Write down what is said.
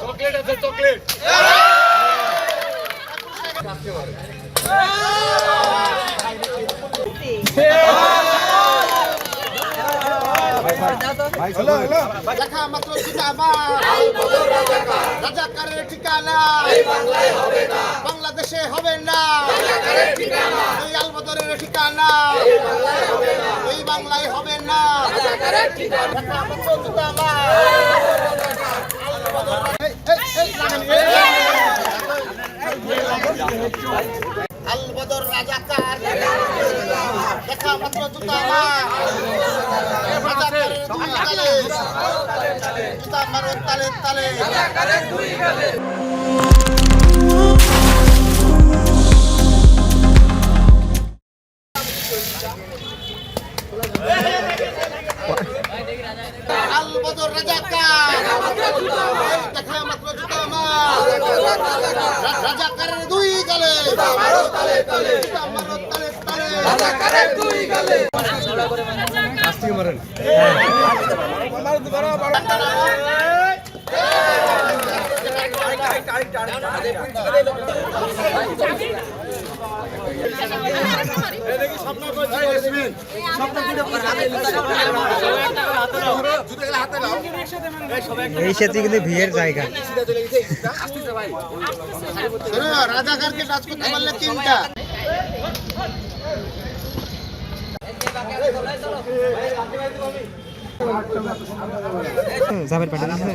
Chocolate আছে chocolate বাংলাদেশে হবে না ঠিকানা। এই বাংলায় হবে না। আলবদর রাজাকার দেখা মাত্র জুতামা রাজাকারের দুই তালে। জুতা মারো তালে। তালে আলবদর রাজাকার দেখা মাত্র জুতামা রাজাকারের দুই গালে জুতা তালে তালে এই ক্ষেত্রে কিন্তু ভিড়ের জায়গা রাজাকারকে টাচ করতে পারলে তিনটা পাঠিয়ে দিচ্ছে